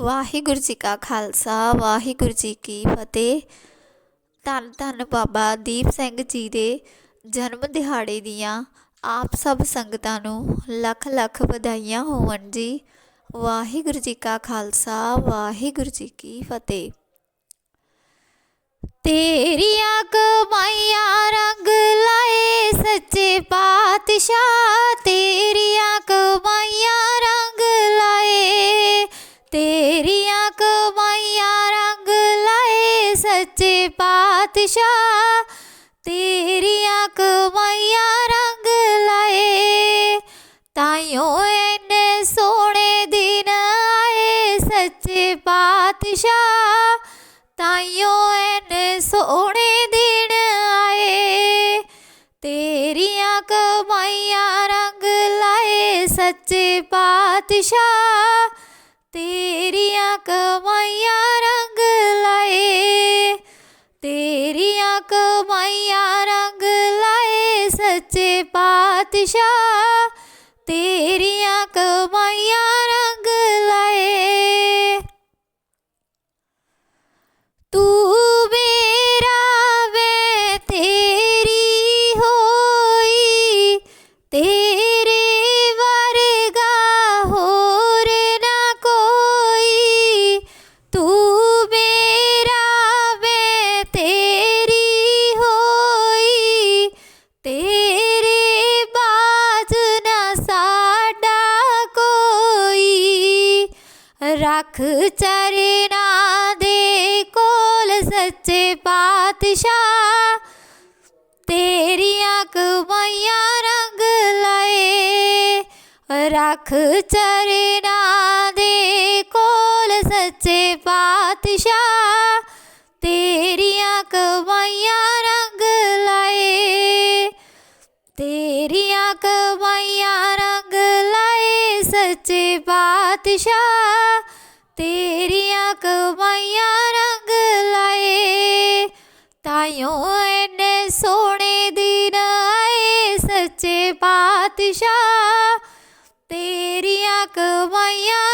ਵਾਹਿਗੁਰੂ ਜੀ ਕਾ ਖਾਲਸਾ, ਵਾਹਿਗੁਰੂ ਜੀ ਕੀ ਫਤਿਹ। ਧੰਨ ਧੰਨ ਬਾਬਾ ਦੀਪ ਸਿੰਘ ਜੀ ਦੇ ਜਨਮ ਦਿਹਾੜੇ ਦੀਆਂ ਆਪ ਸਭ ਸੰਗਤਾਂ ਨੂੰ ਲੱਖ ਲੱਖ ਵਧਾਈਆਂ ਹੋਵਣ ਜੀ। ਵਾਹਿਗੁਰੂ ਜੀ ਕਾ ਖਾਲਸਾ, ਵਾਹਿਗੁਰੂ ਜੀ ਕੀ ਫਤਿਹ। ਤੇਰੀਆਂ ਕਮਾਈਆਂ ਰੰਗ ਲਾਏ ਸੱਚੇ ਪਾਤਸ਼ਾਹ ਪਾਤਸ਼ਾਹ ਤੇਰੀਆਂ ਕਮਾਈਆਂ ਰੰਗ ਲਾਏ। ਤਾਈਓ ਐਨੇ ਸੋਹਣੇ ਦਿਨ ਆਏ ਸੱਚੇ ਪਾਤਸ਼ਾਹ। ਤਾਈਓ ਐਨੇ ਸੋਹਣੇ ਦਿਨ ਆਏ, ਤੇਰੀਆਂ ਕਮਾਈਆਂ ਰੰਗ ਲਾਏ ਸੱਚੇ ਪਾਤਸ਼ਾਹ। ਤੇਰੀਆਂ ਕਮਾਈਆਂ ਪਾਤਸ਼ਾਹ ਰੱਖ ਚਰਨਾਂ ਦੇ ਕੋਲ ਸੱਚੇ ਪਾਤਸ਼ਾਹ। ਤੇਰੀਆਂ ਕਮਾਈਆਂ ਰੰਗ ਲਾਏ, ਰੱਖ ਚਰਨਾਂ ਦੇ ਕੋਲ ਸੱਚੇ ਪਾਤਸ਼ਾਹ। ਤੇਰੀਆਂ ਕਮਾਈਆਂ ਰੰਗ ਲਾਏ, ਤੇਰੀਆਂ ਕਮਾਈਆਂ ਰੰਗ ਲਾਏ ਸੱਚੇ ਪਾਤਸ਼ਾਹ। ਤੇਰੀਆਂ ਕਮਾਈਆਂ ਰੰਗ ਲਾਏ ਤਾਈਓ ਐਨੇ ਸੋਹਣੇ ਦਿਨ ਆਏ ਸੱਚੇ ਪਾਤਸ਼ਾਹ। ਤੇਰੀਆਂ ਕਮਾਈਆਂ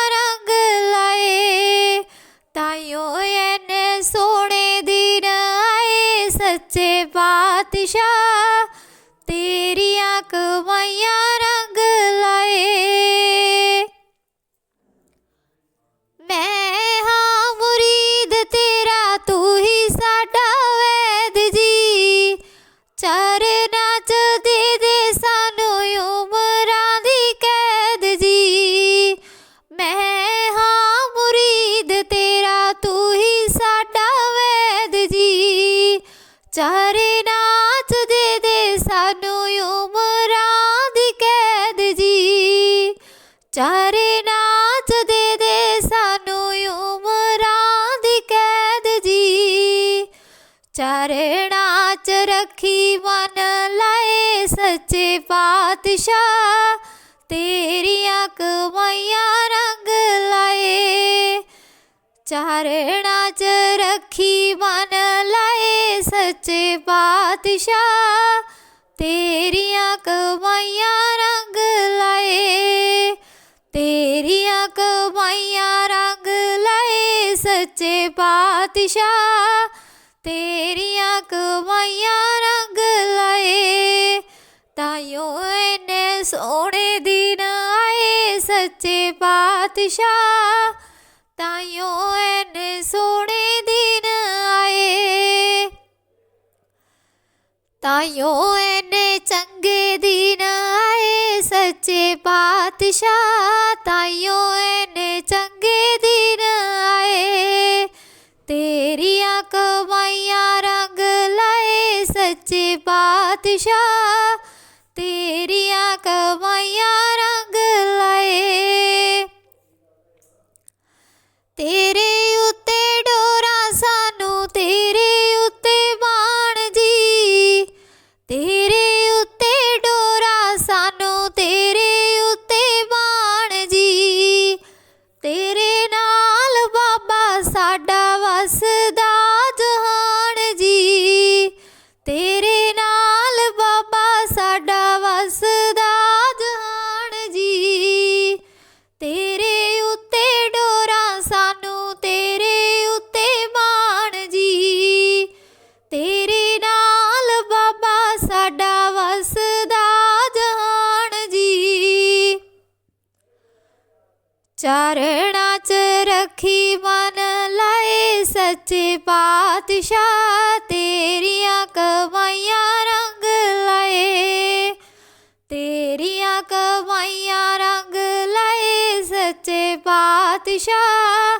ਚਾਰੇ ਨਾਚ ਦੇ ਦੇ ਸਾਨੂੰ ਉਮਰਾਂ ਦੀ ਕੈਦ ਜੀ। ਚਰਨਾਂ ਚ ਦੇ ਦੇ ਸਾਨੂੰ ਉਮਰਾਂ ਦੀ ਕੈਦ ਜੀ। ਚਰਣਾ ਨਾਚ ਰੱਖੀ ਮਨ ਲਾਏ ਸੱਚੇ ਪਾਤਸ਼ਾਹ, ਤੇਰੀਆਂ ਕਮਾਈਆਂ ਰੰਗ ਲਾਏ। ਚਰਣਾ ਚ ਰੱਖੀ ਮਨ ਲਾਏ ਸੱਚੇ ਪਾਤਸ਼ਾਹ। ਤੇਰੀਆਂ ਕਮਾਈਆਂ ਰੰਗ ਲਾਏ, ਤੇਰੀਆਂ ਕਮਾਈਆਂ ਰੰਗ ਲਾਏ ਸੱਚੇ ਪਾਤਸ਼ਾਹ। ਤੇਰੀਆਂ ਕਮਾਈਆਂ ਰੰਗ ਲਾਏ, ਤਾਈਓ ਐਨੇ ਸੋਹਣੇ ਦਿਨ ਆਏ ਸੱਚੇ ਪਾਤਸ਼ਾਹ। ਤਾਈਓ ਐਨੇ ਸੋਹਣੇ ਦਿਨ ਆਏ। ਤਾਈਓ ਐਨੇ ਚੰਗੇ ਦਿਨ ਆਏ, ਸੱਚੇ ਪਾਤਸ਼ਾਹ। ਤਾਈਓ ਐਨੇ ਚੰਗੇ ਦਿਨ ਆਏ, ਤੇਰੀਆਂ ਕਮਾਈਆਂ ਰੰਗ ਲਾਏ, ਸੱਚੇ ਪਾਤਸ਼ਾਹ। ਤੇਰੀਆਂ ਕਮਾਈਆਂ ਤੇਰੇ ਸੱਚੇ ਪਾਤਸ਼ਾਹ ਤੇਰੀਆਂ ਕਮਾਈਆਂ ਰੰਗ ਲਾਏ। ਤੇਰੀਆਂ ਕਮਾਈਆਂ ਰੰਗ ਲਾਏ ਸੱਚੇ ਪਾਤਸ਼ਾਹ।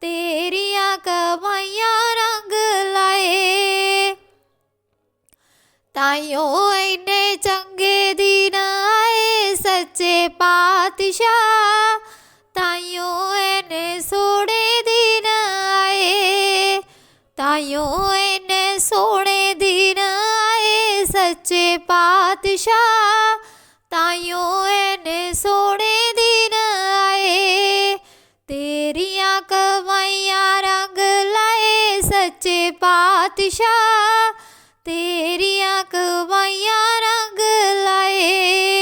ਤੇਰੀਆਂ ਕਮਾਈਆਂ ਰੰਗ ਲਾਏ। ਤਾਈਓ ਇੰਨੇ ਚੰਗੇ ਦਿਨ ਆਏ ਸੱਚੇ ਪਾਤਸ਼ਾਹ। ਪਾਤਸ਼ਾਹ ਤੇਰੀਆਂ ਕਵਾਈਆਂ ਰੰਗ ਲਾਏ।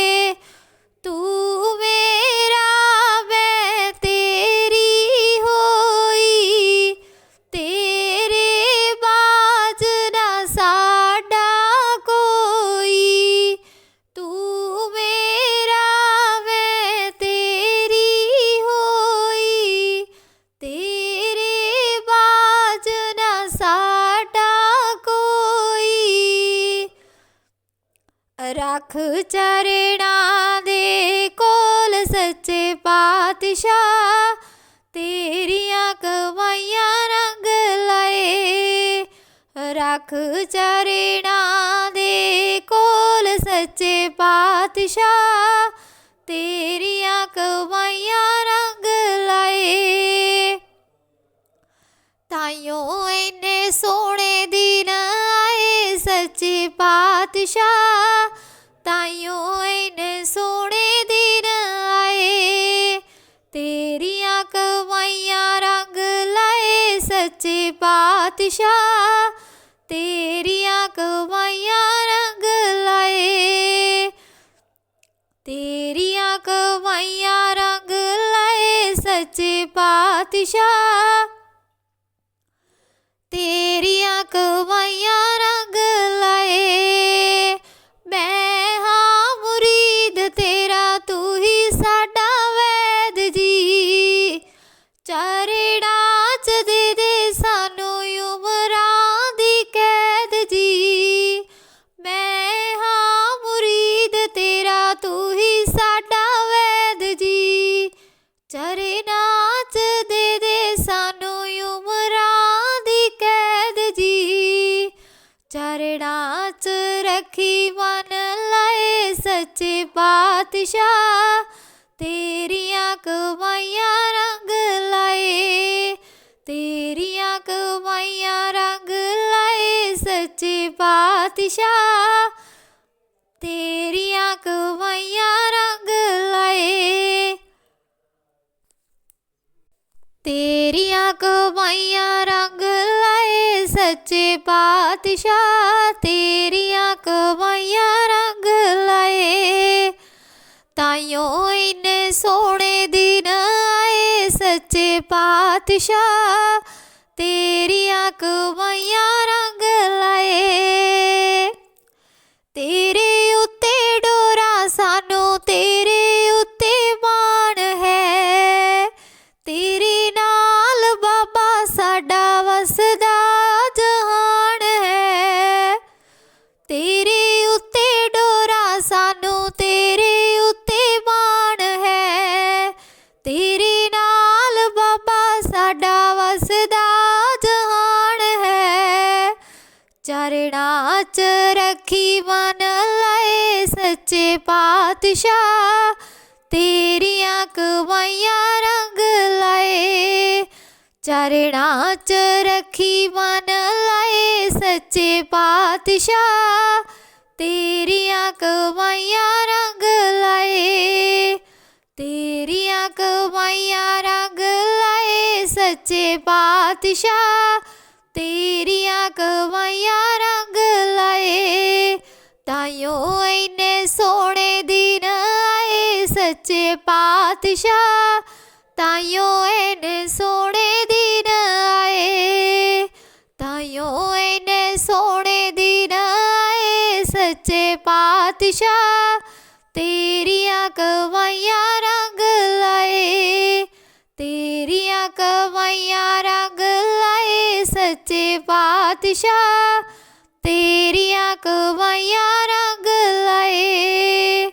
ਰੱਖ ਚਰਣਾ ਦੇ ਕੋਲ ਸੱਚੇ ਪਾਤਸ਼ਾਹ, ਤੇਰੀਆਂ ਕਮਾਈਆਂ ਰੰਗ ਲਾਏ। ਰੱਖ ਚਰਣਾ ਦੇ ਕੋਲ ਸੱਚੇ ਪਾਤਸ਼ਾਹ, ਤੇਰੀਆਂ ਕਮਾਈਆਂ ਸੱਚੇ ਪਾਤਸ਼ਾਹ, ਤਾਈਓ ਇੰਨੇ ਸੋਹਣੇ ਦਿਨ ਆਏ। ਤੇਰੀਆਂ ਕਮਾਈਆਂ ਰੰਗ ਲਾਏ ਸੱਚੇ ਪਾਤਸ਼ਾਹ, ਤੇਰੀਆਂ ਕਮਾਈਆਂ ਰੰਗ ਲਾਏ। ਤੇਰੀਆਂ ਕਮਾਈਆਂ ਰੰਗ ਲਾਏ ਸੱਚੇ ਪਾਤਸ਼ਾਹ। ਤੇਰੀਆਂ ਕਵਾਈਆਂ ਰੰਗ ਲਾਏ। ਮੈਂ ਹਾਂ ਮੁਰੀਦ, ਤੇਰਾ ਤੂੰ ਹੀ ਸਾਡਾ ਵੈਦ ਜੀ। ਚਰਣਾ ਚ ਦੇ ਦੇ ਸਾਨੂੰ ਉਮਰਾਂ ਦੀ ਕੈਦ ਜੀ। ਮੈਂ ਹਾਂ ਮੁਰੀਦ, ਤੇਰਾ ਤੂੰ ਹੀ ਸਾਡਾ ਵੈਦ ਜੀ। ਚਰਨਾਂ ਸੱਚੇ ਪਾਤਸ਼ਾਹ ਤੇਰੀਆਂ ਕਮਾਈਆਂ ਰੰਗ ਲਾਏ, ਤੇਰੀਆਂ ਕਮਾਈਆਂ ਰੰਗ ਲਾਏ ਸੱਚੇ ਪਾਤਸ਼ਾਹ ਤੇਰੀਆਂ ਕਮਾਈਆਂ ਰੰਗ ਲਾਏ। ਤੇਰੀਆਂ ਕਮਾਈਆਂ ਰੰਗ ਲਾਏ ਸੱਚੇ ਪਾਤਸ਼ਾਹ ਤੇਰੀਆਂ ਕਮਾਈਆਂ ਸੱਚੇ ਪਾਤਸ਼ਾਹ ਤੇਰੀਆਂ ਕਮਾਈਆਂ ਰੰਗ ਲਾਏ। ਚਰਣਾ ਚ ਰੱਖੀ ਮਨ ਲਾਏ ਸੱਚੇ ਪਾਤਸ਼ਾਹ। ਤੇਰੀਆਂ ਕਮਾਈਆਂ ਰੰਗ ਲਾਏ, ਚਰਣਾ ਚ ਰੱਖੀ ਮਨ ਲਾਏ ਸੱਚੇ ਪਾਤਸ਼ਾਹ। ਤੇਰੀਆਂ ਕਮਾਈਆਂ ਰੰਗ ਲਾਏ, ਤੇਰੀਆਂ ਕਮਾਈਆਂ ਰੰਗ ਲਾਏ ਸੱਚੇ ਪਾਤਸ਼ਾਹ। ਤੇਰੀਆਂ ਕਮਾਈਆਂ ਪਾਤਸ਼ਾਹ ਤਾਈਓ ਇੰਨੇ ਸੋਹਣੇ ਦਿਨ ਆਏ। ਤਾਈਓ ਇੰਨੇ ਸੋਹਣੇ ਦਿਨ ਆਏ, ਸੱਚੇ ਪਾਤਸ਼ਾਹ, ਤੇਰੀਆਂ ਕਮਾਈਆਂ ਰੰਗ ਲਾਏ। ਤੇਰੀਆਂ ਕਮਾਈਆਂ ਰੰਗ ਲਾਏ, ਸੱਚੇ ਪਾਤਸ਼ਾਹ, ਤੇਰੀਆਂ ਕਮਾਈਆਂ ਰੰਗ ਲਾਏ।